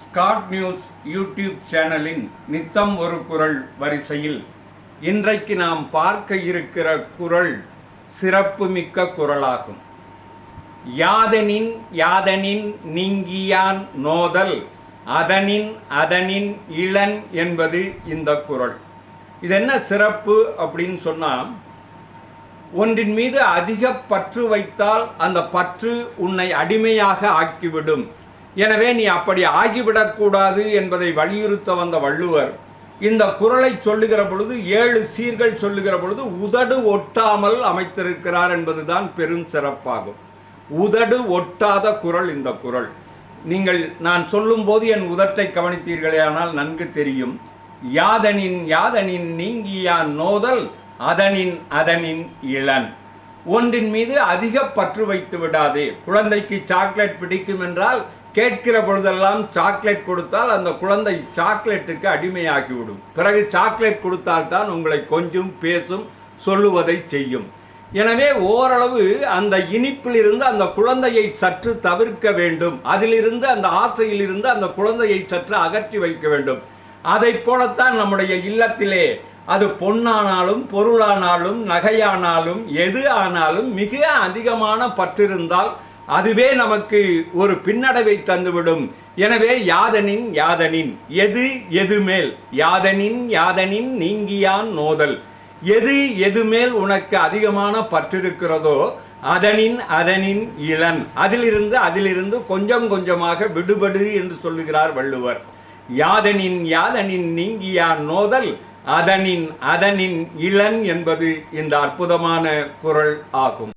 Scott news YouTube சேனலின் நித்தம் ஒரு குரல் வரிசையில் இன்றைக்கு நாம் பார்க்க இருக்கிற குரல் சிறப்புமிக்க குரலாகும். யாதனின் யாதனின் நீங்கியான் நோதல் அதனின் அதனின் இளன் என்பது இந்த குரல். இது என்ன சிறப்பு அப்படின்னு சொன்னால் ஒன்றின் மீது அதிக பற்று வைத்தால் அந்த பற்று உன்னை அடிமையாக ஆக்கிவிடும். எனவே நீ அப்படி ஆகிவிடக்கூடாது என்பதை வலியுறுத்த வந்த வள்ளுவர் இந்த குரலை சொல்லுகிற பொழுது ஏழு சீர்கள் சொல்லுகிற பொழுது உதடு ஒட்டாமல் அமைத்திருக்கிறார் என்பதுதான் பெரும் சிறப்பாகும். உதடு ஒட்டாத குரல் இந்த குரல். நீங்கள் நான் சொல்லும்போது என் உதட்டை கவனித்தீர்களே ஆனால் நன்கு தெரியும். யாதனின் யாதனின் நீங்கியான் நோதல் அதனின் அதனின் இளன். ஒன்றின் மீது அதிக பற்று வைத்து விடாதே. குழந்தைக்கு சாக்லேட் பிடிக்கும் என்றால் கேட்கிற பொழுதெல்லாம் சாக்லேட் கொடுத்தால் அந்த குழந்தை சாக்லேட்டுக்கு அடிமையாகிவிடும். பிறகு சாக்லேட் கொடுத்தால்தான் உங்களை கொஞ்சம் பேசும் சொல்லுவதை செய்யும். எனவே ஓரளவு அந்த இனிப்பிலிருந்து அந்த குழந்தையை சற்று தவிர்க்க வேண்டும். அதிலிருந்து அந்த ஆசையிலிருந்து அந்த குழந்தையை சற்று அகற்றி வைக்க வேண்டும். அதை போலத்தான் நம்முடைய இல்லத்திலே அது பொன்னானாலும் பொருளானாலும் நகையானாலும் எது ஆனாலும் மிக அதிகமான பற்றிருந்தால் அதுவே நமக்கு ஒரு பின்னடைவை தந்துவிடும். எனவே யாதனின் யாதனின் எது எது மேல்? யாதனின் யாதனின் நீங்கியான் நோதல். எது எது மேல் உனக்கு அதிகமான பற்றிருக்கிறதோ அதனின் அதனின் இளன். அதிலிருந்து அதிலிருந்து கொஞ்சம் கொஞ்சமாக விடுபடு என்று சொல்லுகிறார் வள்ளுவர். யாதனின் யாதனின் நீங்கியான் நோதல் அதனின் அதனின் இளன் என்பது இந்த அற்புதமான குரல் ஆகும்.